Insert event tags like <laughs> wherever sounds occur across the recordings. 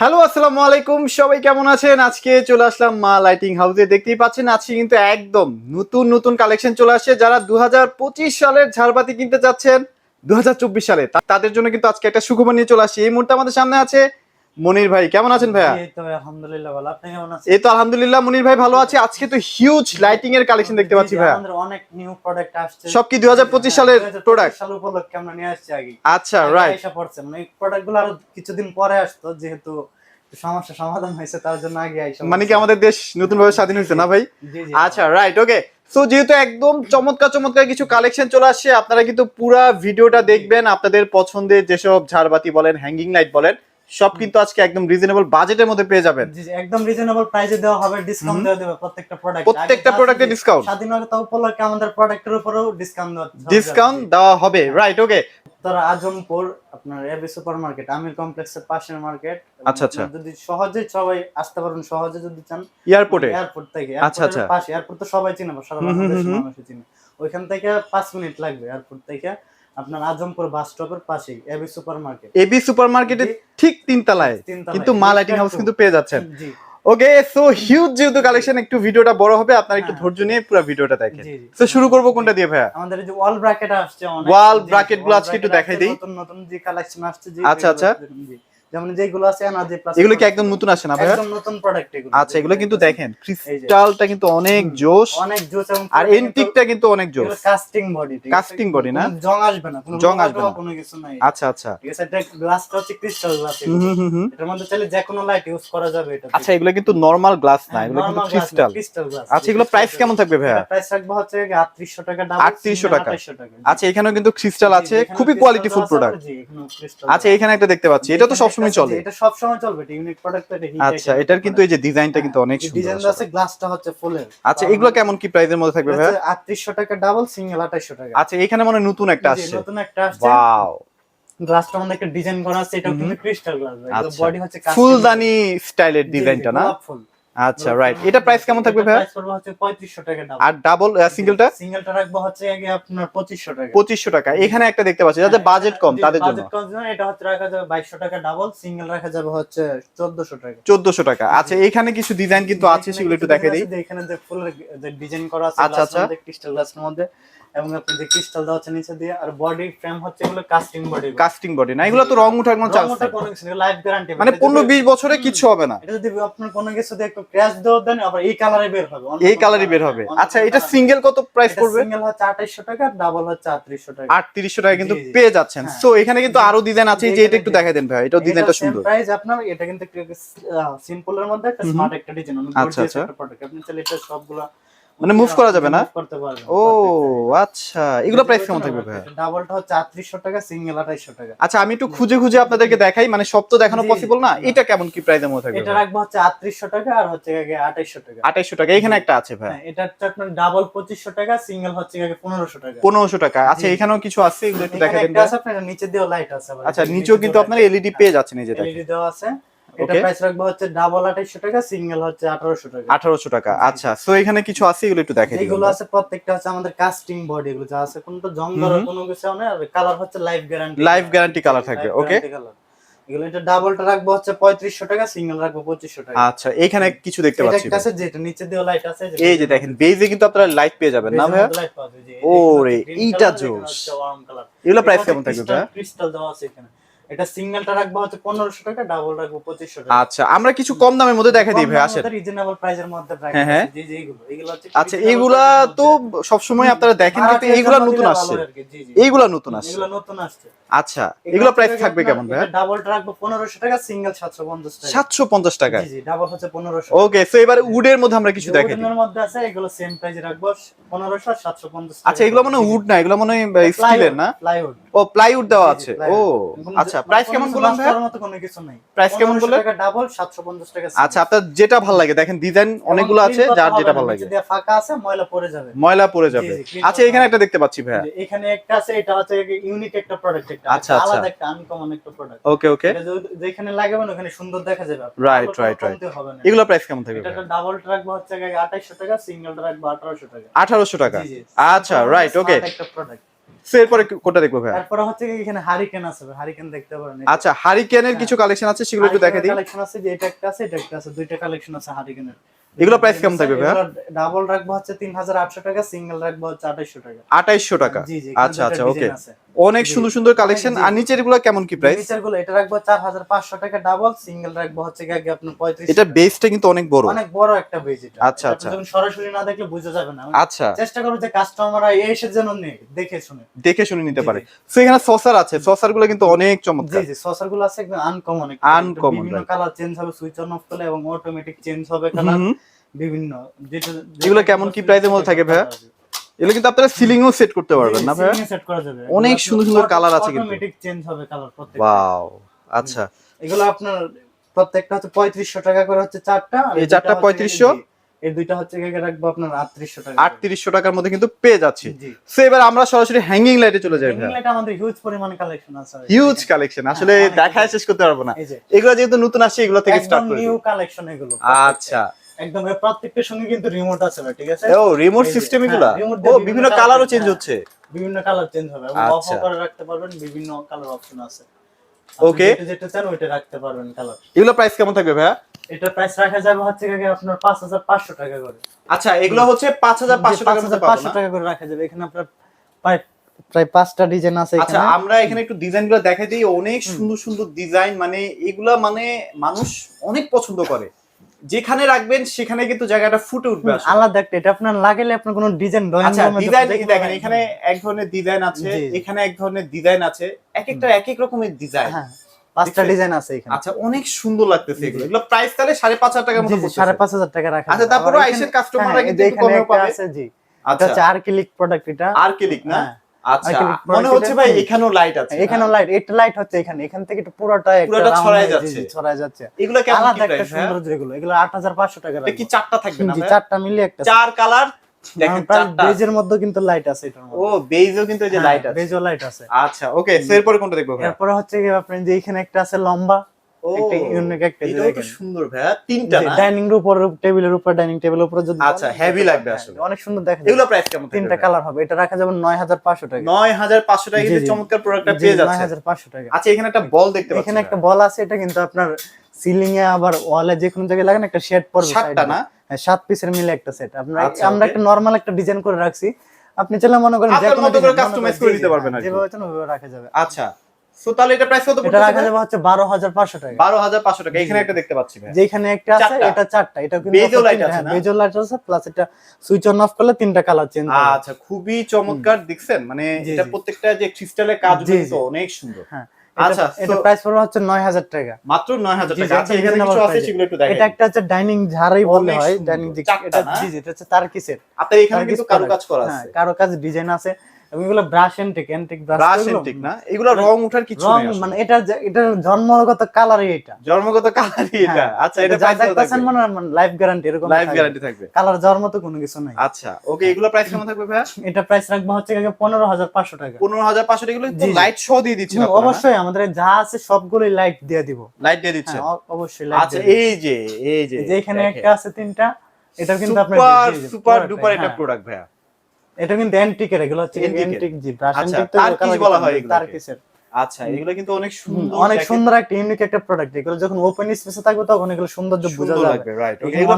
Hello, আসসালামু আলাইকুম। সবাই কেমন আছেন? আজকে চলে আসলাম মা লাইটিং হাউসে। দেখতেই পাচ্ছেন, আজকে কিন্তু একদম নতুন নতুন কালেকশন চলে আসছে। যারা দু হাজার পঁচিশ সালের ঝাড়বাতি কিনতে চাচ্ছেন দু সালে তাদের জন্য কিন্তু আজকে একটা সুখবর নিয়ে চলে আসছে। এই মুহূর্তে আমাদের সামনে আছে মনির ভাই কেমন আছেন ভাইয়া? এই তো আলহামদুলিল্লাহ ভালো। আপনি কেমন আছেন? এই তো আলহামদুলিল্লাহ মনির ভাই ভালো আছে। আজকে তো হিউজ লাইটিং এর কালেকশন দেখতে পাচ্ছি ভাইয়া। আমাদের অনেক নিউ প্রোডাক্ট আসছে। সব কি 2025 সালের 2025 product? সাল উপলক্ষে আমরা নিয়ে আসছি আগে। আচ্ছা রাইট এসে পড়ছে মানে এই প্রোডাক্ট আরও কিছুদিন পরে আসতো যেহেতু সমস্যা সমাধান হয়েছে তার জন্য আগে আইসা মানে কি আমাদের দেশ নতুন ভাবে স্বাধীন হয়েছে না ভাই? আচ্ছা রাইট ওকে সো যেহেতু একদম চমৎকার চমৎকার কিছু কালেকশন চলে আসছে আপনারা কিন্তু পুরা ভিডিওটা দেখবেন আপনাদের পছন্দের যেসব ঝাড়বাতি বলেন হ্যাঙ্গিং লাইট বলেন সব কিন্তু আজকে একদম রিজনেবল বাজেটের মধ্যে পেয়ে যাবেন। জি একদম রিজনেবল প্রাইসে দেওয়া হবে ডিসকাউন্ট দেওয়া দেবে প্রত্যেকটা প্রোডাক্ট প্রত্যেকটা প্রোডাক্টে ডিসকাউন্ট স্বাধীনতা উপলক্ষে আমাদের প্রোডাক্টের উপরেও ডিসকাউন্ট ডিসকাউন্ট দেওয়া হবে রাইট ওকে উত্তর আজমপুর আপনার এবি সুপার মার্কেট আমির কমপ্লেক্সের পাশের মার্কেট। আচ্ছা, আচ্ছা। যদি সহজে সবাই আসতে পারেন সহজে যদি চান এয়ারপোর্টে এয়ারপোর্ট থেকে। আচ্ছা, আচ্ছা। পাশে এয়ারপোর্ট তো সবাই চিনে সারা বাংলাদেশের হুম। চিনে। ওইখান থেকে পাঁচ মিনিট লাগবে এয়ারপোর্ট থেকে। আপনার আজমপুর বাস স্টপের পাশেই AB super market AB super মার্কেটের ঠিক তিনতলায়। কিন্তু মা লাইটিং হাউস কিন্তু পেয়ে যাচ্ছেন। জি। ওকে সো হিউজ যেহেতু কালেকশন একটু ভিডিওটা বড় হবে আপনারা একটু হ্যাঁ। ধৈর্য নিয়ে পুরো ভিডিওটা দেখেন। তো শুরু করব কোনটা দিয়ে ভাইয়া? আমাদের যে ওয়াল ব্র্যাকেট আসছে অনেক। ওয়াল ব্র্যাকেটগুলো আজকে একটু দেখাই দেই। নতুন নতুন যে কালেকশন আসছে জি আচ্ছা, আচ্ছা। যেমন যেগুলো আছে এনার্জি প্লাস এগুলো কি একদম নতুন আসে না ভাইয়া? একদম নতুন প্রোডাক্ট এগুলো। আচ্ছা এগুলো কিন্তু দেখেন ক্রিস্টালটা কিন্তু অনেক জোশ। অনেক জোস এবং আর এন্টিকটা কিন্তু অনেক জোশ। কাস্টিং বডি Casting body না? জং আসবে না কোনো জং আসবে না। কোনো কিছু নাই। আচ্ছা আচ্ছা। ঠিক আছে এটা গ্লাসটা হচ্ছে ক্রিস্টাল গ্লাস। এটার মধ্যে চাইলে যে কোনো লাইট ইউজ করা যাবে এটা। আচ্ছা এগুলো কিন্তু নরমাল গ্লাস না এগুলো কিন্তু ক্রিস্টাল ক্রিস্টাল গ্লাস আচ্ছা এগুলো প্রাইস কেমন থাকবে ভাইয়া? প্রাইস রাখব হচ্ছে 3800 টাকা ডাবল 3800 টাকা। আচ্ছা এখানেও কিন্তু ক্রিস্টাল আছে। খুবই কোয়ালিটিফুল প্রোডাক্ট আচ্ছা এখানে একটা দেখতে পাচ্ছি। এটা তো এখানে সবসময় চলে। এটা সব সময় চলবে এটা ইউনিক প্রোডাক্ট এটা হিট আচ্ছা এটার কিন্তু এই যে ডিজাইনটা কিন্তু অনেক সুন্দর ডিজাইন আছে গ্লাসটা হচ্ছে ফুলের আচ্ছা এগুলো কেমন কি প্রাইজের মধ্যে থাকবে ভাই 3800 টাকা ডাবল সিঙ্গেল 2800 টাকা। আচ্ছা এখানে মনে নতুন একটা আসছে। নতুন একটা আসছে। ওয়াও গ্লাসটা আমাদের একটা ডিজাইন করা আছে এটা কিন্তু ক্রিস্টাল গ্লাস ভাই। বডি হচ্ছে casting ফুলদানি স্টাইলের ডিজাইনটা না? ফুল। আচ্ছা রাইট এটা প্রাইস কেমন থাকবে ভাইয়া? প্রাইস পড়বে হচ্ছে 3500 টাকা ডাবল আর ডাবল সিঙ্গেলটা সিঙ্গেলটা রাখব হচ্ছে আগে আপনার 2500 টাকা। পঁচিশশো টাকা। এখানে একটা দেখতে পাচ্ছি যাদের বাজেট কম তাদের জন্য। budget কম জন্য এটা হচ্ছে রাখা যাবে 2200 টাকা ডাবল সিঙ্গেল রাখা যাবে হচ্ছে 1400 টাকা। চোদ্দশো টাকা। আচ্ছা এখানে কিছু ডিজাইন কিন্তু আছে সেগুলো একটু দেখে দিই। এখানে যে ফুলের যে ডিজাইন করা আছে আচ্ছা, আচ্ছা। ক্রিস্টাল গ্লাসের মধ্যে এবং আপনি যে ক্রিস্টাল দেওয়া নিচে দিয়ে আর বডি ফ্রেম হচ্ছে এগুলো কাস্টিং বডি কাস্টিং বডি না এগুলো তো রং কোনো চান্স নেই। কোনো কিছু লাইফ গ্যারান্টি মানে পনেরো বিশ বছরে কিছু হবে না। এটা যদি আপনার কোনো কিছু দিয়ে একটু ক্র্যাশ দেওয়া দেন আবার এই কালারে বের হবে। এই colour বের হবে। আচ্ছা এটা সিঙ্গেল কত প্রাইস পড়বে? সিঙ্গেল হচ্ছে 2800 টাকা ডাবল হচ্ছে 3800 টাকা। আটত্রিশশো টাকা কিন্তু। পেয়ে যাচ্ছেন। হ্যাঁ। সো এখানে কিন্তু আরও ডিজাইন আছে। যে এটা একটু দেখাই দেন ভাই এটাও ডিজাইনটা সুন্দর। প্রাইস আপনার এটা কিন্তু সিম্পলের মধ্যে একটা। স্মার্ট একটা ডিজাইন অনেক আচ্ছা, গর্জিয়াস আচ্ছা। একটা প্রোডাক্ট আপনি চাইলে এটা সবগুলা মানে move করা যাবে না? ও আচ্ছা। এগুলো প্রাইস কেমন থাকবে ভাই ডাবলটা হচ্ছে 3800 টাকা সিঙ্গেল 2800 টাকা। আচ্ছা আমি একটু খুঁজে খুঁজে আপনাদেরকে দেখাই মানে সব তো দেখানো পসিবল না। এটা কেমন কি প্রাইসের মধ্যে থাকবে এটা রাখব হচ্ছে 3800 টাকা আর হচ্ছে আগে 2800 টাকা। আঠাইশো টাকা এখানে একটা আছে ভাই হ্যাঁ এটা হচ্ছে আপনার ডাবল 2500 টাকা সিঙ্গেল হচ্ছে আগে 1500 টাকা। পনেরোশো টাকা। আচ্ছা এখানেও কিছু আছে? এগুলো একটু এখানে দেখা দেন একটা আছে আপনার নিচে দিয়েও লাইট আছে আচ্ছা নিচেও কিন্তু আপনার এলইডি যাচ্ছেন এই যে দেখেন। এলইডি দেওয়া আছে। এটা প্রাইস রাখব হচ্ছে ডাবল 2800 টাকা সিঙ্গেল হচ্ছে 1800 টাকা। আঠারোশো টাকা আচ্ছা। সো এখানে কিছু আছে? এগুলো একটু দেখে যেগুলো আছে প্রত্যেকটা হচ্ছে আমাদের কাস্টিং বডি এগুলো যা আছে কোনো তো জং ধরার কোনো কিছু নেই আর কালার হচ্ছে life guarantee life guarantee colour থাকবে ওকে এগুলো এটা ডাবলটা রাখব হচ্ছে 3500 টাকা সিঙ্গেল রাখব 2500 টাকা। আচ্ছা এখানে কিছু দেখতে পাচ্ছি একটা আছে যেটা নিচে দিয়ে লাইট আছে এই যে দেখেন বেজে কিন্তু আপনারা লাইট পেয়ে যাবেন না লাইট পাওয়া ওরে, এইটা জোস। এগুলো প্রাইস কেমন থাকবে ভাইয়া? ক্রিস্টাল দেওয়া আছে এখানে। এটা সিঙ্গেলটা রাখব হচ্ছে 1500 টাকা ডাবল রাখব 2500 টাকা। আচ্ছা আমরা কিছু কম দামের মধ্যে দেখা দিই ভাই আসেন। রিজনেবল মধ্যে রাখা হ্যাঁ, হ্যাঁ। জি জি এগুলো এগুলো হচ্ছে আচ্ছা এইগুলা তো আপনারা দেখেন কিন্তু নতুন আসছে। এইগুলা নতুন আসছে। এগুলো নতুন আসছে। আচ্ছা এগুলো প্রাইস থাকবে কেমন ভাইয়া ডাবলটা রাখব 1500 টাকা সিঙ্গেল 750 টাকা। সাতশো পঞ্চাশ টাকা। জি জি ডাবল হচ্ছে 1500 ওকে সো এবারে উডের মধ্যে আমরা কিছু দেখে দিই। উডেনের মধ্যে আছে এগুলো সেম প্রাইসে রাখব 1500 আর 750 আচ্ছা এগুলো মনে উড না এগুলো মনে স্টিলের না? প্লাইউড ও প্লাইউড দেওয়া আছে। ও আচ্ছা প্রাইস কেমন বললাম ভাইয়া? মতো কোনো কিছু নাই। Price কেমন বললেন? টাকা ডাবল 750 টাকা আচ্ছা আপনার যেটা ভালো লাগে দেখেন ডিজাইন অনেকগুলো আছে যার যেটা ভালো লাগে। ফাঁকা আছে ময়লা পড়ে যাবে। ময়লা পড়ে যাবে। আচ্ছা এখানে একটা দেখতে পাচ্ছি ভাইয়া। যে এখানে একটা আছে এটা হচ্ছে ইউনিক একটা প্রোডাক্ট একটা। আচ্ছা, আচ্ছা। আলাদা একটা আনকমন একটা প্রোডাক্ট ওকে ওকে যেখানে লাগাবেন ওখানে সুন্দর দেখা যাবে। কমতে হবে না। এগুলো প্রাইস কেমন থাকবে এটা ডাবল রাখব হচ্ছে আগে 2800 টাকা সিঙ্গেলটা রাখব 1800 টাকা। আঠারোশো টাকা। জি, জি। আচ্ছা রাইট ওকে একটা প্রোডাক্ট সো এরপরে কোনটা দেখব ভাই তারপরে হচ্ছে এখানে হারিকেন আছে হারিকেন দেখতে পারেন আচ্ছা হারিকেনের কিছু কালেকশন আছে সেগুলো একটু দেখে দিই। কালেকশন আছে যে এটা একটা আছে এটা একটা আছে দুইটা কালেকশন আছে হারিকেনের এগুলো প্রাইস কেমন থাকবে ভাই ডাবল রাখব হচ্ছে তিন হাজার আটশো টাকা সিঙ্গেল রাখব হচ্ছে 2800 টাকা। 2800 টাকা। জি জি আচ্ছা আচ্ছা ওকে অনেক সুন্দর সুন্দর কালেকশন আর নিচেরগুলো কেমন কি প্রাইস নিচেরগুলো এটা রাখব চার হাজার পাঁচশো টাকা ডাবল সিঙ্গেল রাখব হচ্ছে কি আগে আপনার পঁয়ত্রিশ এটা বেসটা কিন্তু অনেক বড়। অনেক বড় একটা বেজ এটা। আচ্ছা, আচ্ছা। যখন সরাসরি না দেখলে বুঝা যাবে না। আচ্ছা। চেষ্টা করব যে কাস্টমাররা এসে যেন নেই দেখে শুনে। দেখে শুনে নিতে পারে। সো এখানে সসার আছে। সসারগুলো কিন্তু অনেক চমৎকার। জি জি সসারগুলো আছে একদম আনকমন Uncommon, বিভিন্ন কালার চেঞ্জ হবে সুইচ অন অফ করলে এবং অটোমেটিক চেঞ্জ হবে কালার বিভিন্ন যেটা এগুলো কেমন কি এর মধ্যে থাকে ভাইয়া? এগুলো কিন্তু আপনারা সিলিংও সেট করতে পারবেন না ভাইয়া? সেট করা যাবে। অনেক সুন্দর সুন্দর colour আছে কিন্তু। অটোমেটিক চেঞ্জ হবে কালার প্রত্যেকটা। ওয়াও আচ্ছা। এগুলো আপনার প্রত্যেকটা হচ্ছে পঁয়ত্রিশশো টাকা করে হচ্ছে চারটা এই চারটা 3500? এই দুইটা হচ্ছে রাখব আপনার আটত্রিশশো টাকা আটত্রিশশো টাকার মধ্যে কিন্তু পেয়ে যাচ্ছি। সো এবার আমরা সরাসরি হ্যাঙ্গিং লাইটে চলে যাই ইংল্যান্ডে আমাদের হিউজ পরিমাণে কালেকশন আছে হিউজ কালেকশন আসলে হ্যাঁ, দেখায় শেষ করতে পারব না। এগুলো যেহেতু নতুন আসছে এগুলো থেকে স্টার্ট করে নিউ কালেকশন এগুলো। আচ্ছা। একদম এর প্রত্যেকটার সঙ্গে কিন্তু রিমোট আছে ভাই, ঠিক আছে? ও রিমোট সিস্টেম এগুলা? ও বিভিন্ন কালারও চেঞ্জ। হচ্ছে? বিভিন্ন কালার চেঞ্জ হবে অফ আচ্ছা। করে রাখতে পারবেন বিভিন্ন কালার অপশন আছে. আপনি যেটা চান ওইটা রাখতে পারবেন কালার এগুলো প্রাইস কেমন থাকবে ভাইয়া? এটা প্রাইস রাখা যাবে হচ্ছে কি আপনার পাঁচ হাজার পাঁচশো টাকা করে। আচ্ছা এগুলো হচ্ছে পাঁচ হাজার পাঁচশো টাকার মধ্যে 5500 টাকা করে রাখা যাবে। এখানে আপনার প্রায় প্রায় পাঁচটা ডিজাইন আছে আচ্ছা আমরা এখানে একটু ডিজাইনগুলো দেখাই দিই। অনেক সুন্দর সুন্দর ডিজাইন মানে এগুলা মানে মানুষ অনেক পছন্দ করে। যেখানে রাখবেন সেখানে কিন্তু জায়গাটা ফুটে উঠবে আলাদা একটা এটা আপনার লাগাইলে আপনার কোনো ডিজাইন আচ্ছা ডিজাইন দেখেন এখানে এক ধরনের ডিজাইন আছে। এখানে এক ধরনের ডিজাইন আছে এক একটা এক এক রকমের ডিজাইন হ্যাঁ পাঁচটা ডিজাইন আছে এখানে। আচ্ছা অনেক সুন্দর লাগতেছে এগুলো। এগুলো প্রাইস তাহলে সাড়ে পাঁচ হাজার টাকার মতো সাড়ে পাঁচ হাজার টাকা রাখা আচ্ছা তারপরে আইসের কাস্টমাররা কিন্তু কমেও পাবে। আছে জি। আচ্ছা। হচ্ছে আর্কিলিক প্রোডাক্ট এটা। আর ক্লিক না? হ্যাঁ। আচ্ছা মনে হচ্ছে ভাই এখানেও লাইট আছে। এখানেও লাইট এটা লাইট হচ্ছে এখানে। এখান থেকে পুরোটা ছড়ায় যাচ্ছে। ছড়ায় যাচ্ছে। এগুলো কেমন আলাদা একটা হ্যাঁ? সৌন্দর্য এগুলো এগুলো টাকা এটা কি চারটা থাকবে না চারটা মিলিয়ে একটা চার কালার বেজের মধ্যে কিন্তু লাইট আছে এটার ও বেজও কিন্তু যে লাইট আছে। বেজও লাইট আছে। আচ্ছা ওকে এরপরে কোনটা দেখব ভাই? হচ্ছে কি আপনি যে এখানে একটা আছে লম্বা একটা ইউনিক একটা এটাও তো সুন্দর ভাইয়া। তিনটা না? ডাইনিং এর উপর টেবিলের উপর ডাইনিং টেবিলের উপর যদি আচ্ছা, বলেন, লাগবে হ্যাঁ, আসলে। অনেক সুন্দর দেখা এগুলো প্রাইস কেমন তিনটা কালার হবে। এটা রাখা যাবে নয় হাজার পাঁচশো টাকা। নয় হাজার পাঁচশো টাকা জি, চমৎকার প্রোডাক্টটা পেয়ে যাচ্ছে। হাজার পাঁচশো টাকা। আচ্ছা এখানে একটা বল দেখতে পাচ্ছি এখানে একটা বল আছে এটা কিন্তু আপনার সিলিং এ আবার ওয়ালে যে কোনো জায়গায় লাগান একটা শেড পড়বে সাতটা না? হ্যাঁ, সাত পিসের মিলে একটা সেট আমরা আচ্ছা, আমরা একটা নরমাল একটা ডিজাইন করে রাখছি। আপনি চাইলে মনে করেন আপনার যে কোনো মতো করে দিতে পারবেন হ্যাঁ, আর কি। যেভাবে চান ওইভাবে রাখা যাবে। আচ্ছা। সো তাহলে এটা প্রাইস কত এটা রাখা যাবে হচ্ছে বারো হাজার পাঁচশো টাকা। বারো হাজার পাঁচশো টাকা এখানে একটা দেখতে পাচ্ছি ভাই। যেখানে একটা আছে এটা চারটা। এটা কিন্তু Bezel light আছে হ্যাঁ, না? bezel light আছে প্লাস এটা সুইচ অন অফ করলে তিনটা কালার চেঞ্জ হবে। আচ্ছা খুবই চমৎকার দেখছেন? মানে এটা প্রত্যেকটা যে ক্রিস্টালের কাজ অনেক সুন্দর। হ্যাঁ আচ্ছা, এটা প্রাইস পড়বে হচ্ছে টাকা। মাত্র টাকা। আচ্ছা এটা এখানে কিছু আছে সেগুলো একটু দেখেন এটা একটা হচ্ছে ডাইনিং ঝাড়াই বললে হয়। ডাইনিং এটা জি জি এটা হচ্ছে তার কিসের আপনার এখানে কিন্তু কারও কাজ করা হ্যাঁ, আছে। কারও কাজ ডিজাইন আছে। এবং এগুলো brush antique antique brush brush ঠিক না এগুলো রং উঠার কিছু নেই। মানে এটা এটা জন্মগত কালারই এটা। জন্মগত কালারই এটা। হ্যাঁ, আচ্ছা এটা প্রাইস কত মনে লাইফ গ্যারান্টি এরকম লাইফ গ্যারান্টি থাকবে। কালার যাওয়ার মতো কোনো কিছু নাই। আচ্ছা ওকে এগুলো প্রাইস কেমন থাকবে ভাইয়া? এটা প্রাইস রাখব হচ্ছে পনেরো হাজার পাঁচশো টাকা। পনেরো হাজার পাঁচশো টাকা এগুলো। লাইট সহ দিয়ে দিচ্ছেন হুম, অবশ্যই আমাদের যা আছে সবগুলোই লাইট দিয়ে দিব। লাইট দিয়ে দিচ্ছেন? হ্যাঁ, অবশ্যই লাইট আচ্ছা এই যে এই যে এখানে একটা আছে তিনটা এটা কিন্তু আপনার সুপার সুপার ডুপার এটা হ্যাঁ। প্রোডাক্ট ভাইয়া। এটা কিন্তু অ্যান্টিকের এগুলো হচ্ছে অ্যান্টিক জি ব্রাশ অ্যান্টিক তো বলা হয় তার কিসের আচ্ছা এগুলো কিন্তু অনেক সুন্দর অনেক সুন্দর একটা ইউনিক একটা প্রোডাক্ট এগুলো যখন ওপেন স্পেসে থাকবে তখন এগুলো সৌন্দর্য বোঝা যাবে। রাইট এগুলো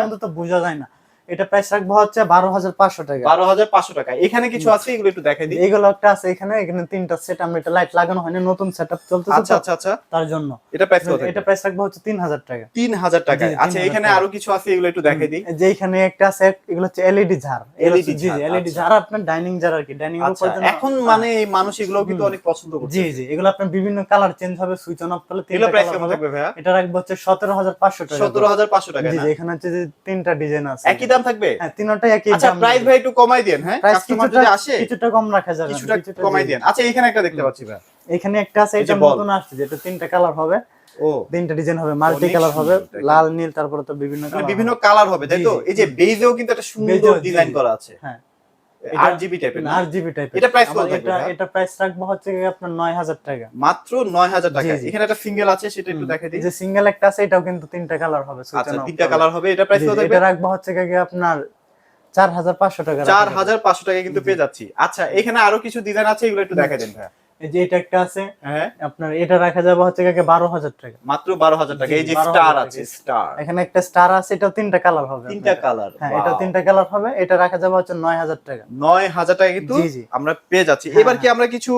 মধ্যে তো বোঝা যায় না। এটা প্রাইস রাখব হচ্ছে বারো হাজার পাঁচশো টাকা। বারো হাজার পাঁচশো টাকা। এখানে কিছু আছে? এগুলো একটু দেখাই দিই। এইগুলো একটা আছে এখানে। এখানে তিনটা সেট আমরা এটা লাইট লাগানো হয়নি নতুন সেট আপ চলতেছে আচ্ছা আচ্ছা আচ্ছা। তার জন্য। এটা প্রাইস কত? এটা প্রাইস রাখব হচ্ছে তিন হাজার টাকা। তিন হাজার টাকা আচ্ছা এখানে আরও কিছু আছে? এগুলো একটু দেখাই দিই। যে এখানে একটা আছে এগুলো হচ্ছে এলইডি ঝাড়। LED জি এলইডি আচ্ছা। ঝাড় আপনার ডাইনিং ঝাড় আর কি। ডাইনিং এর আচ্ছা উপর এখন মানে এই মানুষ এগুলো কিন্তু অনেক পছন্দ করছে। জি জি এগুলো আপনার বিভিন্ন কালার চেঞ্জ হবে সুইচ অন অফ করলে এগুলো তিনটা প্রাইস কেমন হবে। থাকবে ভাইয়া? এটা রাখব হচ্ছে সতেরো হাজার পাঁচশো টাকা। সতেরো হাজার পাঁচশো টাকা জি জি এখানে হচ্ছে যে তিনটা ডিজাইন আছে। একই দাম থাকবে? হ্যাঁ একই আচ্ছা প্রাইস ভাই একটু কমাই দেন হ্যাঁ? কাস্টমার যদি আসে কিছুটা কম রাখা যাবে কিছুটা কিছুটা কমাই দেন। আচ্ছা এখানে একটা দেখতে পাচ্ছি ভাই। এখানে একটা আছে এটা নতুন আসছে যেটা তিনটা কালার হবে। ও। তিনটা ডিজাইন হবে মাল্টি কালার হবে লাল নীল তারপরে তো বিভিন্ন মানে কালার বিভিন্ন কালার হবে তাই তো? এই যে বেজেও কিন্তু একটা সুন্দর ডিজাইন করা আছে। হ্যাঁ। আর টাইপের না? টাইপের এটা price কত এটা এটা প্রাইস রাখব হচ্ছে আপনার 9000 টাকা। মাত্র নয় হাজার টাকা। জি, জি। এখানে একটা সিঙ্গেল আছে সেটা একটু দেখাই দিই। যে সিঙ্গেল একটা আছে এটাও কিন্তু তিনটা কালার হবে আচ্ছা তিনটা কালার হবে। এটা প্রাইস জি, কত জি, এটা রাখব হচ্ছে কি আপনার চার হাজার পাঁচশো টাকা চার হাজার পাঁচশো টাকা কিন্তু পেয়ে যাচ্ছি। আচ্ছা এখানে আরও কিছু ডিজাইন আছে এগুলো একটু দেখা দেন ভাইয়া। এই যে এটা একটা আছে হ্যাঁ। আপনার এটা রাখা যাবে হচ্ছে কাকে বারো হাজার টাকা। মাত্র বারো হাজার টাকা এই যে স্টার আছে স্টার এখানে একটা স্টার আছে এটা তিনটা কালার হবে তিনটা কালার হ্যাঁ এটা তিনটা কালার হবে এটা রাখা যাবে হচ্ছে নয় হাজার টাকা। নয় হাজার টাকা কিন্তু। আমরা পেয়ে যাচ্ছি। হ্যাঁ, এবার কি আমরা কিছু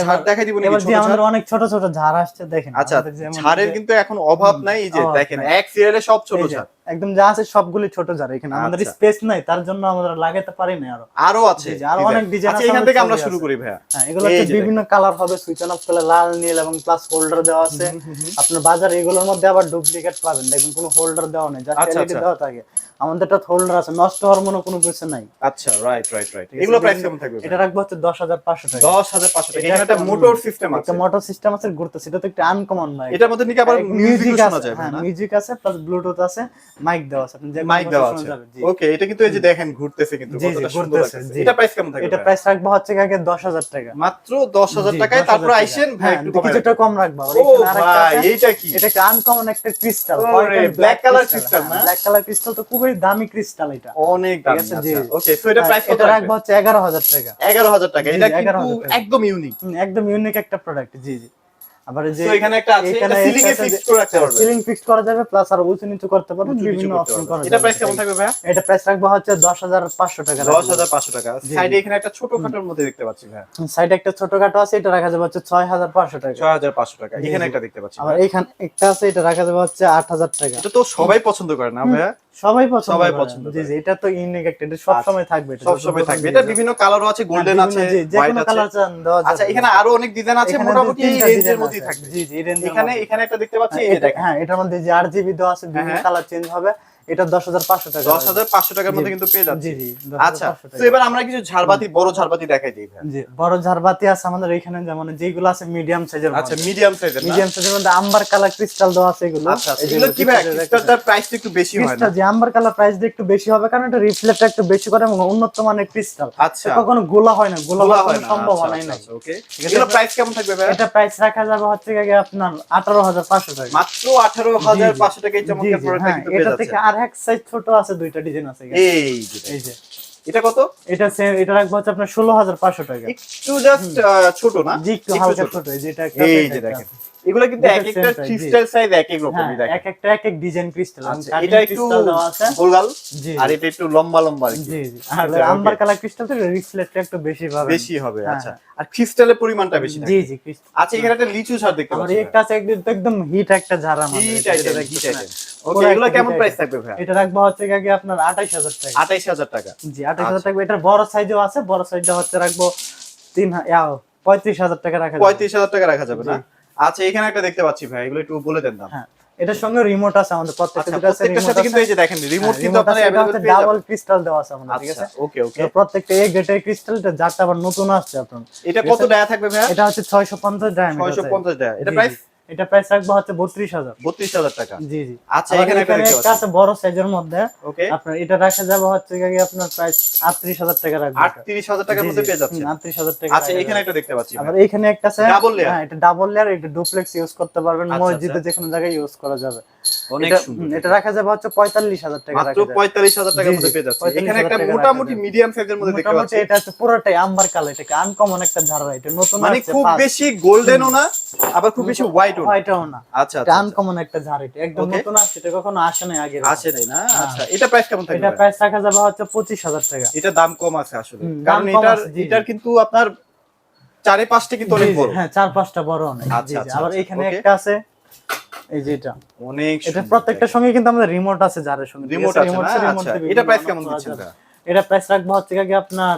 ঝাড় দেখাই দিব নাকি আমাদের অনেক ছোট ছোট ঝাড় আসছে দেখেন আচ্ছা ঝাড়ের কিন্তু এখন অভাব নাই এই যে দেখেন এক সিরিয়ালে সব ছোট ঝাড়। একদম যা আছে সবগুলি ছোট ঝাড় এখানে আমাদের আচ্ছা। স্পেস নাই তার জন্য আমরা লাগাতে পারি না আরও। আরও আছে আরও অনেক design আচ্ছা আছে, এখান থেকে আমরা শুরু করি ভাইয়া। হ্যাঁ এগুলো হচ্ছে বিভিন্ন কালার হবে সুইচ অন অফ করলে লাল নীল এবং প্লাস হোল্ডার দেওয়া আছে। আপনার বাজারে এগুলোর মধ্যে আবার ডুপ্লিকেট পাবেন দেখুন কোনো হোল্ডার দেওয়া নেই জাস্ট আচ্ছা, এলইডি। দেওয়া থাকে। আমাদের একটা হোল্ডার আছে নষ্ট হওয়ার মনে কোনো কিছু নাই। আচ্ছা রাইট রাইট রাইট এগুলো প্রাইস কেমন থাকবে? এটা রাখব হচ্ছে দশ হাজার পাঁচশো টাকা। দশ হাজার পাঁচশো টাকা। এখানে একটা একটা- মোটর সিস্টেম আছে। একটা মোটর সিস্টেম আছে ঘুরতে সেটা তো একটু আনকমন ভাই এটার মধ্যে নাকি আবার মিউজিক শোনা যাবে হ্যাঁ মিউজিক আছে প্লাস ব্লুটুথ আছে মাইক দেওয়া আছে। আপনি যে মাইক দেওয়া আছে। ওকে এটা কিন্তু এই যে দেখেন ঘুরতেছে কিন্তু কতটা সুন্দর জি। এটা প্রাইস কেমন থাকবে? এটা প্রাইস রাখব হচ্ছে আগে দশ হাজার টাকা। মাত্র দশ হাজার টাকায় তারপর। আইসেন ভাই হ্যাঁ, একটু কিছুটা কম রাখব। আবার ও ভাই এইটা কি? এটা একটা আনকমন একটা ক্রিস্টাল ব্ল্যাক কালার crystal না? ব্ল্যাক কালার ক্রিস্টাল তো খুবই দামি ক্রিস্টাল এটা। অনেক দাম। ওকে সো এটা প্রাইস কত রাখব? হচ্ছে এগারো হাজার টাকা। এগারো হাজার টাকা এটা কিন্তু একদম ইউনিক একদম ইউনিক একটা প্রোডাক্ট জি জি। আবার যে এখানে একটা আছে এটা সিলিং এ ফিক্স করে রাখতে পারবে। সিলিং ফিক্স করা যাবে প্লাস আর উঁচু নিচু করতে পারবে বিভিন্ন অপশন। করা এটা প্রাইস কেমন থাকবে ভাইয়া? এটা প্রাইস রাখব হচ্ছে দশ হাজার পাঁচশো টাকা। দশ হাজার পাঁচশো টাকা। সাইডে এখানে একটা ছোটখাটোর মধ্যে দেখতে পাচ্ছি ভাইয়া। সাইডে একটা ছোটখাটো আছে এটা রাখা যাবে হচ্ছে ছয় হাজার পাঁচশো টাকা। ছয় হাজার পাঁচশো টাকা এখানে একটা দেখতে পাচ্ছি আবার এইখানে একটা আছে এটা রাখা যাবে হচ্ছে আট হাজার টাকা। এটা তো সবাই পছন্দ করে না ভাইয়া? সবাই পছন্দ সবাই পছন্দ জি জি এটা তো ইউনিক একটা এটা সব আচ্ছা। সময় থাকবে এটা সব সময় থাকবে। এটা। বিভিন্ন কালারও আছে গোল্ডেন হ্যাঁ, আছে হোয়াইট আছে। কালার চান দেওয়া আচ্ছা এখানে আরও অনেক ডিজাইন আছে মোটামুটি এই রেঞ্জের মধ্যেই থাকবে। জি জি এখানে এখানে একটা দেখতে পাচ্ছি হ্যাঁ, এই যে এটা- দেখেন। হ্যাঁ এটার মধ্যে যে আরজিবি দেওয়া আছে বিভিন্ন হ্যাঁ। কালার চেঞ্জ হবে। এটা দশ হাজার পাঁচশো টাকা। দশ হাজার পাঁচশো টাকার মধ্যে কিন্তু পেয়ে যাচ্ছে। জি জি আচ্ছা তো এবার আমরা কিছু ঝাড়বাতি বড় ঝাড়বাতি দেখাই দিই জি বড় ঝাড়বাতি আছে আমাদের এখানে যেমন যেগুলো আছে মিডিয়াম সাইজের আচ্ছা মিডিয়াম সাইজের মিডিয়াম সাইজের মধ্যে আম্বার কালার ক্রিস্টাল দেওয়া আছে এগুলো। আচ্ছা আচ্ছা। এগুলো কি ভাই? ক্রিস্টালটার প্রাইস একটু বেশি হয় ক্রিস্টাল যে আম্বার কালার প্রাইস একটু বেশি হবে কারণ এটা রিফ্লেক্ট একটু বেশি করে এবং উন্নত মানের ক্রিস্টাল আচ্ছা। কখনো গোলা হয় না গোলা হওয়ার হয় কোনো না ওকে এগুলো প্রাইস কেমন থাকবে ভাই? এটা প্রাইস রাখা যাবে হচ্ছে গিয়ে আপনার আঠারো হাজার পাঁচশো টাকা। মাত্র আঠারো হাজার পাঁচশো টাকায় চমৎকার জি, প্রোডাক্টটা হ্যাঁ, এটা থেকে আর এক সাইজ ছোট আছে দুইটা ডিজাইন আছে এই এই যে। এটা কত? এটা same, এটা রাখব হচ্ছে আপনার ষোলো হাজার পাঁচশো টাকা। একটু জাস্ট ছোট না? জি একটু একটু হালকা ছোট। ছোট এই যে এটা এই যে দেখেন। এগুলো কিন্তু এক একটা ক্রিস্টাল সাইজ এক এক হ্যাঁ রকমই দেখেন। এক একটা এক এক ডিজাইন ক্রিস্টাল আচ্ছা, এটা একটু গোলাল আর এটা একটু লম্বা লম্বা জি জি। আর আম্বার কালার ক্রিস্টাল একটু বেশি পাবেন। বেশি হবে হ্যাঁ, আচ্ছা। আর ক্রিস্টালের পরিমাণটা বেশি জি জি। আচ্ছা এখানে একটা লিচু ছাড় দেখতে পাচ্ছি একটা আছে একদম একদম হিট একটা ঝাড়া আমাদের hit item hit item okay এগুলো কেমন প্রাইস থাকবে ভাই? এটা রাখব হচ্ছে কি আপনার আঠাইশ হাজার টাকা। আঠাইশ হাজার টাকা। জি আচ্ছা। টাকা। এটার বড় সাইজও আছে বড় সাইজটা হচ্ছে রাখব পঁয়ত্রিশ হাজার টাকা রাখা যাবে। পঁয়ত্রিশ হাজার টাকা রাখা যাবে না। আচ্ছা এখানে একটা দেখতে পাচ্ছি ভাই এগুলো একটু বলে দেন দাম হ্যাঁ এটার সঙ্গে রিমোট আছে আমাদের প্রত্যেকটা আচ্ছা দুটো আছে প্রত্যেকটার রিমোট সাথে কিন্তু আছে এই যে দেখেন রিমোট হ্যাঁ, কিন্তু remote আপনারা আছে, এটা अवेलेबल হচ্ছে পেয়ে যাবেন ডাবল ক্রিস্টাল দেওয়া আছে আমাদের ঠিক আচ্ছা আছে ওকে ওকে তো প্রত্যেকটা এই গেটের ক্রিস্টালটা যারটা আবার নতুন আসছে আপনার এটা ঠিক কত আছে? টাকা থাকবে ভাই এটা হচ্ছে ছয়শো পঞ্চাশ ডায়ামিটার ছয়শো পঞ্চাশ টাকা এটা প্রাইস এটা প্রাইস রাখব হচ্ছে বত্রিশ হাজার। বত্রিশ হাজার টাকা। জি জি। আচ্ছা এখানে বড় সাইজের মধ্যে। ওকে। আপনার এটা রাখা যাবে হচ্ছে গিয়ে আপনার প্রাইস আটত্রিশ হাজার টাকা রাখবে। আটত্রিশ হাজার টাকার মধ্যে পেয়ে যাচ্ছে আটত্রিশ হাজার টাকা আচ্ছা এখানে একটা দেখতে পাচ্ছি। আবার এখানে একটা আছে। ডাবল লেয়ার হ্যাঁ এটা ডাবল লেয়ার এটা ডুপ্লেক্স ইউজ করতে পারবেন। আচ্ছা, মসজিদে আচ্ছা। যে কোনো জায়গায় ইউজ করা যাবে। এটা এটা। রাখা যাবে হচ্ছে পঁয়তাল্লিশ হাজার টাকা মাত্র পঁয়তাল্লিশ হাজার টাকার মধ্যে পেয়ে যাচ্ছে। এখানে একটা মোটামুটি মিডিয়াম সাইজের মধ্যে দেখতে পাচ্ছি। এটা হচ্ছে পুরোটাই আম্বার কালার এটাকে আনকমন একটা ঝাড়া এটা নতুন মানে খুব। বেশি গোল্ডেনও না আবার খুব বেশি হোয়াইটও না। হোয়াইটও না। আচ্ছা এটা আচ্ছা। আনকমন একটা ঝাড় এটা একদম নতুন আসছে এটা কখনো আসে নাই আগে আসে নাই না? আচ্ছা এটা প্রাইস কেমন থাকবে? এটা? প্রাইস রাখা যাবে হচ্ছে পঁচিশ হাজার টাকা। এটা দাম কম আছে আসলে। কারণ এটার। এটার কিন্তু আপনার চারে পাঁচটা কিন্তু অনেক বড়। হ্যাঁ চার পাঁচটা বড় অনেক। আচ্ছা। আচ্ছা, আবার আচ্ছা, এখানে একটা আছে। এই যে এটা। অনেক এটা প্রত্যেকটার সঙ্গে কিন্তু আমাদের রিমোট আছে যারের সঙ্গে রিমোট আছে? আচ্ছা এটা প্রাইস কেমন দিচ্ছেন এটা? প্রাইস রাখব হচ্ছে কি আপনার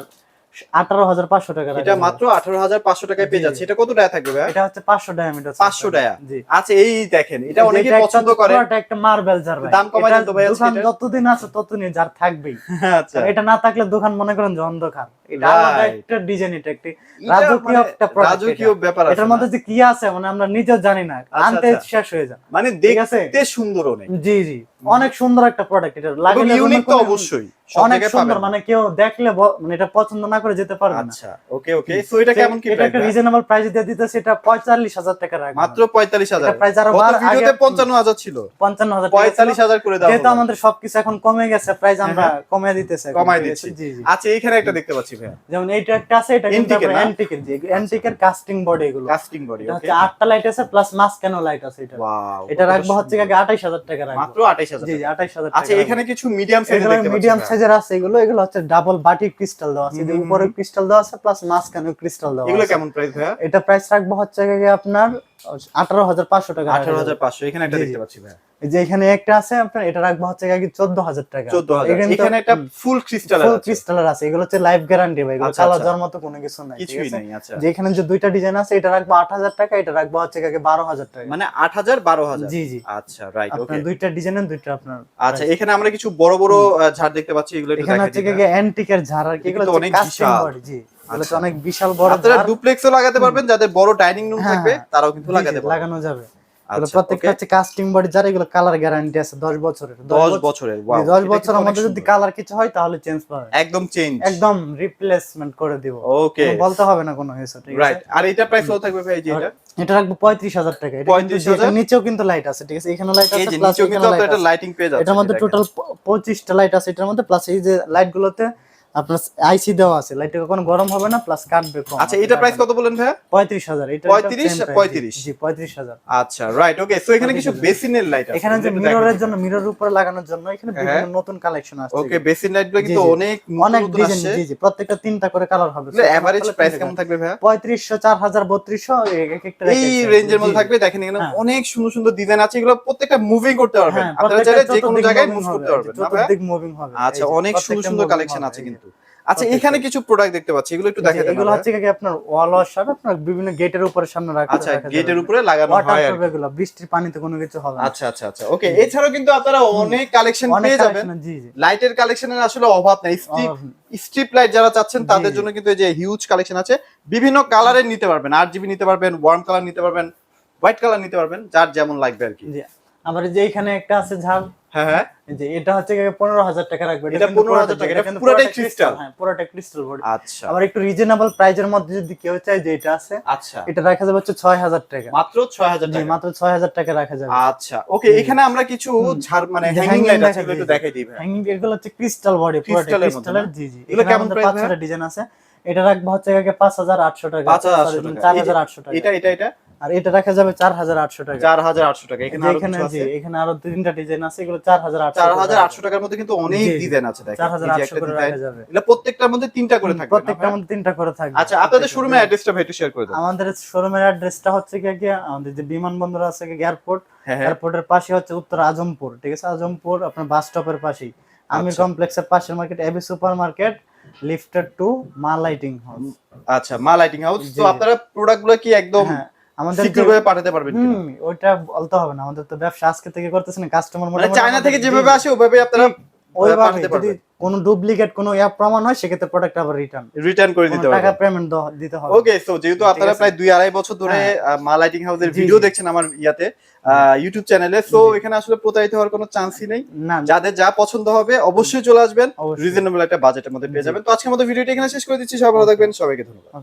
আঠারো হাজার পাঁচশো টাকা এটা মাত্র আঠারো হাজার পাঁচশো টাকায় পেয়ে যাচ্ছে। এটা কত টাকা থাকবে ভাই? এটা হচ্ছে পাঁচশো ডায়ামিটার পাঁচশো টাকা। জি। আচ্ছা এই দেখেন এটা অনেকে পছন্দ করে। পুরোটা একটা মার্বেল ভাই। দাম কমায় দেন তো ভাই? যতদিন আছে ততদিন যার থাকবেই। <laughs> আচ্ছা। এটা না থাকলে দোকান মনে করেন যে অন্ধকার। এটা আলাদা একটা ডিজাইন এটা একটি রাজকীয় মানে একটা product রাজকীয় ব্যাপার আছে এটার মধ্যে যে কি আছে মানে আমরা নিজেও জানি না। আনতে আচ্ছা। শেষ হয়ে যায়। মানে দেখতে সুন্দর অনেক। জি জি। অনেক সুন্দর একটা প্রোডাক্ট এটা। এবং ইউনিক তো অবশ্যই। অনেক সুন্দর মানে কেউ দেখলে মানে এটা পছন্দ না করে যেতে পারবে না। আচ্ছা ওকে ওকে সো এটা কেমন কি এটা একটা রিজনেবল প্রাইস দিয়ে দিতেছে এটা পঁয়তাল্লিশ হাজার টাকা রাখবে। মাত্র পঁয়তাল্লিশ হাজার। আরও বার- ভিডিওতে আগে- পঞ্চান্ন হাজার ছিল। পঞ্চান্ন হাজার পঁয়তাল্লিশ হাজার করে দেওয়া যেহেতু আমাদের সবকিছু এখন কমে গেছে প্রাইস আমরা হ্যাঁ, কমে দিতেছে কমাই দিচ্ছি। আচ্ছা এখানে একটা দেখতে পাচ্ছি যেমন এইটা একটা আছে এটা কিন্তু? অ্যান্টিকের যে অ্যান্টিকের কাস্টিং বডি এগুলো। কাস্টিং বডি ওকে আটটা লাইট আছে প্লাস লাইট আছে এটা? ওয়াও এটা রাখব হচ্ছে আঠাইশ হাজার টাকা রাখব। মাত্র 28000 জি জি আঠাইশ হাজার আচ্ছা এখানে কিছু মিডিয়াম সাইজের দেখতে মিডিয়াম সাইজের আছে এগুলো এগুলো হচ্ছে ডাবল বাটি ক্রিস্টাল দেওয়া আছে। উপরে ক্রিস্টাল দেওয়া আছে প্লাস মাঝখানে ক্রিস্টাল দেওয়া এগুলো কেমন প্রাইস ভাইয়া? এটা প্রাইস রাখব হচ্ছে গিয়ে আপনার আঠারো হাজার পাঁচশো টাকা আঠারো হাজার পাঁচশো এখানে একটা দেখতে পাচ্ছি ভাইয়া। যে এখানে একটা আছে আপনার এটা রাখব হচ্ছে গিয়ে চোদ্দ হাজার টাকা। এখানে একটা ফুল ক্রিস্টাল ফুল ক্রিস্টালের আছে। এগুলো হচ্ছে লাইফ গ্যারান্টি ভাই। এগুলো আচ্ছা, আচ্ছা। যাওয়ার মতো কোনো কিছু নাই ঠিক কিছুই আছে? নাই আচ্ছা। যে দুইটা ডিজাইন আছে এটা রাখব আট হাজার টাকা এটা রাখব হচ্ছে বারো হাজার টাকা। মানে আট হাজার বারো হাজার? জি জি। আচ্ছা রাইট ওকে দুইটা ডিজাইনের দুইটা আপনার আচ্ছা এখানে আমরা কিছু বড় বড় ঝাড় দেখতে পাচ্ছি এগুলো এখানে হচ্ছে অ্যান্টিকের ঝাড় আর কি এগুলো অনেক জি। আচ্ছা। অনেক বিশাল বড় আপনারা ডুপ্লেক্সও লাগাতে পারবেন যাদের বড় ডাইনিং রুম হ্যাঁ, থাকবে হ্যাঁ। তারাও কিন্তু লাগাতে পারবেন লাগানো যাবে। আচ্ছা প্রত্যেকটা হচ্ছে কাস্টিং বডি যারা এগুলো কালার গ্যারান্টি আছে 10 বছরের। 10 বছরের ওয়াও 10 বছরের মধ্যে যদি কালার কিছু হয় তাহলে চেঞ্জ পাবে একদম চেঞ্জ একদম রিপ্লেসমেন্ট করে দিব। ওকে কোনো বলতে হবে না কোনো কিছু ঠিক আছে? রাইট আর এটা প্রাইস কত থাকবে ভাই যে এটা? এটা রাখব পঁয়ত্রিশ হাজার টাকা। এটা কিন্তু 35,000 নিচেও কিন্তু লাইট আছে ঠিক আছে? এখানে লাইট আছে প্লাস এখানে লাইট আছে। এটার মধ্যে টোটাল পঁচিশটা লাইট আছে এটার মধ্যে প্লাস এই যে লাইট গুলোতে আপনার আইসি দেওয়া আছে। লাইটটা কোনো গরম হবে না প্লাস কাটবে কম। আচ্ছা এটা প্রাইস কত বলেন ভাই পঁয়ত্রিশ হাজার। এটা 35, 35 জি পঁয়ত্রিশ হাজার। আচ্ছা রাইট ওকে সো এখানে কিছু বেসিনের লাইট আছে। এখানে যে মিররের জন্য মিররের উপরে লাগানোর জন্য এখানে হ্যাঁ। বিভিন্ন নতুন কালেকশন আসছে। ওকে বেসিন কিন্তু। অনেক অনেক ডিজাইন জি জি। প্রত্যেকটা তিনটা করে কালার হবে। এভারেজ প্রাইস কেমন থাকবে ভাই পঁয়ত্রিশশো চার হাজার বত্রিশশো এক একটা এই রেঞ্জের মধ্যে থাকবে। দেখেন এখানে হ্যাঁ। অনেক সুন্দর সুন্দর ডিজাইন আছে। এগুলো প্রত্যেকটা মুভিং করতে পারবেন। হ্যাঁ আপনারা চাইলে যে কোনো জায়গায় মুভ করতে পারবেন চতুর্দিক মুভিং হবে। আচ্ছা অনেক সুন্দর সুন্দর কালেকশন আছে কিন্তু। আচ্ছা এখানে কিছু প্রোডাক্ট দেখতে পাচ্ছি এগুলো একটু দেখা এই যে, এগুলো হচ্ছে কি আপনার ওয়াল ওয়াশার আপনার বিভিন্ন গেটের উপরে সামনে রাখা আচ্ছা গেটের উপরে লাগানো হয় আর। এগুলো বৃষ্টির পানিতে কোনো কিছু হবে আচ্ছা আচ্ছা আচ্ছা ওকে এছাড়াও কিন্তু আপনারা অনেক কালেকশন পেয়ে যাবেন। জি জি। লাইটের কালেকশনের আসলে অভাব নাই। স্ট্রিপ স্ট্রিপ লাইট যারা চাচ্ছেন তাদের জন্য কিন্তু এই যে হিউজ কালেকশন আছে। বিভিন্ন কালারের নিতে পারবেন আট জিবি নিতে পারবেন ওয়ার্ম কালার নিতে পারবেন হোয়াইট কালার নিতে পারবেন যার যেমন লাগবে আর কি। জি। আবার যে এখানে একটা আছে ঝাড় হ্যাঁ হ্যাঁ। যে এটা হচ্ছে পনেরো হাজার টাকা রাখবে। এটা কিন্তু 15,000 টাকা, এটা এটা পুরোটাই পুরোটা হ্যাঁ পুরোটা ক্রিস্টাল বডি আচ্ছা। আবার একটু রিজনেবল প্রাইজের মধ্যে যদি কেউ চায় যে এটা আছে আচ্ছা। এটা রাখা যাবে হচ্ছে ছয় হাজার টাকা। মাত্র ছয় হাজার টাকা। মাত্র ছয় হাজার টাকা রাখা যাবে। আচ্ছা ওকে এখানে আমরা কিছু ঝাড় মানে হ্যাঙ্গিং লাইট আছে একটু দেখাই দিই ভাই। হ্যাঙ্গিং এগুলো হচ্ছে ক্রিস্টাল বডি পুরোটা ক্রিস্টালের জি জি। এগুলো কেমন আমাদের price পাঁচ ভাইয়া? ছটা ডিজাইন আছে। এটা রাখব হচ্ছে পাঁচ হাজার আটশো টাকা। পাঁচ হাজার আটশো টাকা। চার হাজার আটশো টাকা। এটা এটা এটা? আর এটা রাখা যাবে চার হাজার আটশো টাকা। চার হাজার আটশো টাকা। এখানে আরও এখানে আরও তিনটা ডিজাইন আছে এগুলো চার হাজার চার হাজার আটশো টাকার মধ্যে কিন্তু অনেক। ডিজাইন আছে চার হাজার আটশো করে রাখা যাবে। প্রত্যেকটার মধ্যে তিনটা করে থাকবে না প্রত্যেকটা ভাই? মধ্যে তিনটা করে থাকবে। আচ্ছা আপনাদের শোরুমের অ্যাড্রেসটা ভাই একটু শেয়ার করে দেন। আমাদের শোরুমের অ্যাড্রেসটা হচ্ছে কি আমাদের যে বিমানবন্দর আছে এয়ারপোর্ট এয়ারপোর্টের পাশে হচ্ছে উত্তর আজমপুর ঠিক আছে? আজমপুর আপনার বাস স্টপের পাশেই। আমির আচ্ছা। কমপ্লেক্সের পাশের market AB super market lifted to Ma lighting house আচ্ছা মা লাইটিং হাউস তো আপনারা প্রোডাক্টগুলো কি একদম হ্যাঁ। আমাদের সিকিউর পাঠাতে পারবেন ওইটা বলতে হবে না। আমাদের তো ব্যবসা আজকে থেকে করতেছি কাস্টমার মানে চায়না থেকে যেভাবে আসে ওইভাবে আপনারা ওইভাবে যদি কোনো ডুপ্লিকেট কোনো অ্যাপ প্রমাণ হয় সেক্ষেত্রে প্রোডাক্ট আবার রিটার্ন রিটার্ন করে দিতে টাকা পেমেন্ট দিতে হবে। ওকে সো যেহেতু আপনারা প্রায় দুই আড়াই বছর ধরে মা লাইটিং হাউসের ভিডিও দেখছেন আমার ইয়াতে ইউটিউব চ্যানেলে সো এখানে আসলে প্রতারিত হওয়ার কোনো চান্সই নেই। না যাদের যা পছন্দ হবে অবশ্যই চলে আসবেন। রিজনেবল একটা বাজেটের মধ্যে পেয়ে যাবেন। তো আজকের মতো ভিডিওটা এখানে শেষ করে দিচ্ছি। সবাই ভালো থাকবেন। সবাইকে ধন্যবাদ।